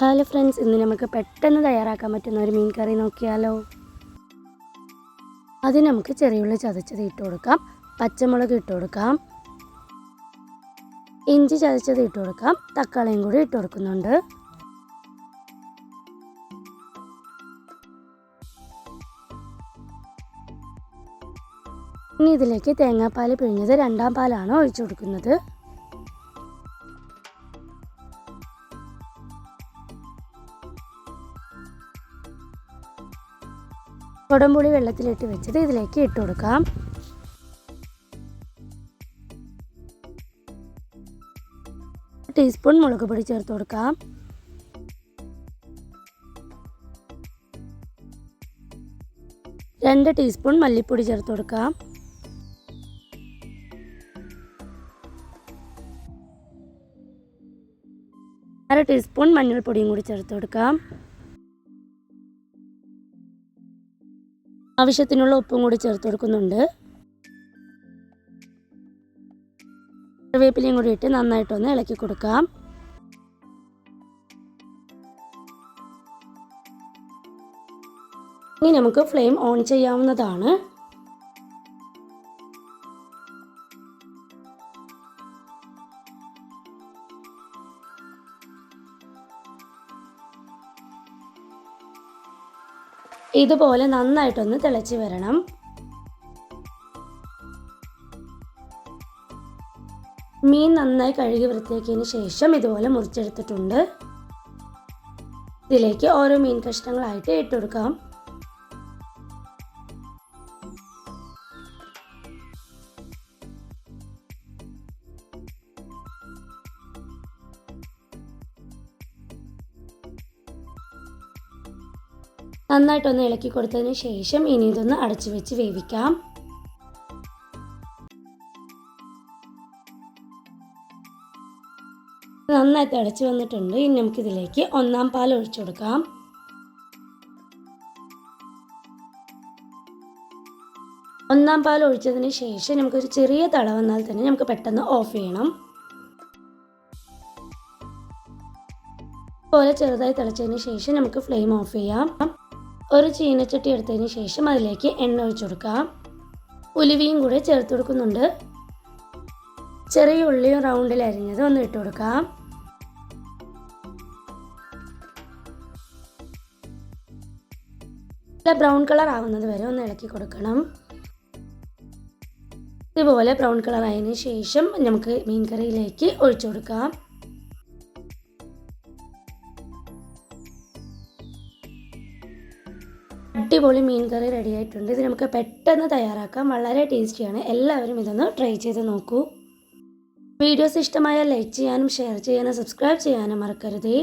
Hello friends ഇന്ന് നമുക്ക് പെട്ടെന്ന് തയ്യാറാക്കാൻ പറ്റുന്ന ഒരു മീൻ കറി നോക്കിയാലോ. അതിന് നമുക്ക് ചെറിയുള്ളി ചതച്ചത് ഇട്ട് കൊടുക്കാം. പച്ചമുളക് ഇട്ട് കൊടുക്കാം. ഇഞ്ചി ചതച്ചത് ഇട്ട് കൊടുക്കാം. തക്കാളിയും കൂടി ഇട്ട് കൊടുക്കുന്നുണ്ട്. ഇനി ഇതിലേക്ക് തേങ്ങാപ്പാൽ പിഴിഞ്ഞത് രണ്ടാം പാലാണ് ഒഴിച്ചു കൊടുക്കുന്നത്. കൊടംപുളി വെള്ളത്തിലിട്ട് വെച്ചത് ഇതിലേക്ക് ഇട്ട് കൊടുക്കാം. ടീസ്പൂൺ മുളക് പൊടി ചേർത്ത് കൊടുക്കാം. രണ്ട് ടീസ്പൂൺ മല്ലിപ്പൊടി ചേർത്ത് കൊടുക്കാം. അര ടീസ്പൂൺ മഞ്ഞൾപ്പൊടിയും കൂടി ചേർത്ത് കൊടുക്കാം. ആവശ്യത്തിനുള്ള ഉപ്പും കൂടി ചേർത്ത് കൊടുക്കുന്നുണ്ട്. കറിവേപ്പിലയും കൂടി ഇട്ട് നന്നായിട്ടൊന്ന് ഇളക്കി കൊടുക്കാം. ഇനി നമുക്ക് ഫ്ലെയിം ഓൺ ചെയ്യാവുന്നതാണ്. ഇതുപോലെ നന്നായിട്ടൊന്ന് തിളച്ച് വരണം. മീൻ നന്നായി കഴുകി വൃത്തിയാക്കിയതിന് ശേഷം ഇതുപോലെ മുറിച്ചെടുത്തിട്ടുണ്ട്. ഇതിലേക്ക് ഓരോ മീൻ കഷ്ണങ്ങളായിട്ട് ഇട്ട് നന്നായിട്ടൊന്ന് ഇളക്കി കൊടുത്തതിന് ശേഷം ഇനി ഇതൊന്ന് അടച്ചു വെച്ച് വേവിക്കാം. നന്നായി തിളച്ച് വന്നിട്ടുണ്ട്. ഇനി നമുക്കിതിലേക്ക് ഒന്നാം പാൽ ഒഴിച്ചു കൊടുക്കാം. ഒന്നാം പാൽ ഒഴിച്ചതിന് ശേഷം നമുക്കൊരു ചെറിയ തള വന്നാൽ തന്നെ നമുക്ക് പെട്ടെന്ന് ഓഫ് ചെയ്യണം. പോലെ ചെറുതായി തിളച്ചതിന് ശേഷം നമുക്ക് ഫ്ലെയിം ഓഫ് ചെയ്യാം. ഒരു ചീനച്ചട്ടി എടുത്തതിന് ശേഷം അതിലേക്ക് എണ്ണ ഒഴിച്ചു കൊടുക്കാം ഉലുവയും കൂടെ ചേർത്ത് കൊടുക്കുന്നുണ്ട്. ചെറിയ ഉള്ളിയും റൗണ്ടിൽ അരിഞ്ഞത് ഒന്ന് ഇട്ട് കൊടുക്കാം നല്ല ബ്രൗൺ കളർ ആവുന്നത് വരെ ഒന്ന് ഇളക്കി കൊടുക്കണം. ഇതുപോലെ ബ്രൗൺ കളർ ആയതിനു ശേഷം നമുക്ക് മീൻ കറിയിലേക്ക് ഒഴിച്ചു കൊടുക്കാം. അടിപൊളി മീൻ കറി റെഡി ആയിട്ടുണ്ട്. ഇത് നമുക്ക് പെട്ടെന്ന് തയ്യാറാക്കാം. വളരെ ടേസ്റ്റിയാണ് എല്ലാവരും ഇതൊന്ന് ട്രൈ ചെയ്ത് നോക്കൂ. വീഡിയോസ് ഇഷ്ടമായാൽ ലൈക്ക് ചെയ്യാനും ഷെയർ ചെയ്യാനും സബ്സ്ക്രൈബ് ചെയ്യാനും മറക്കരുതേ.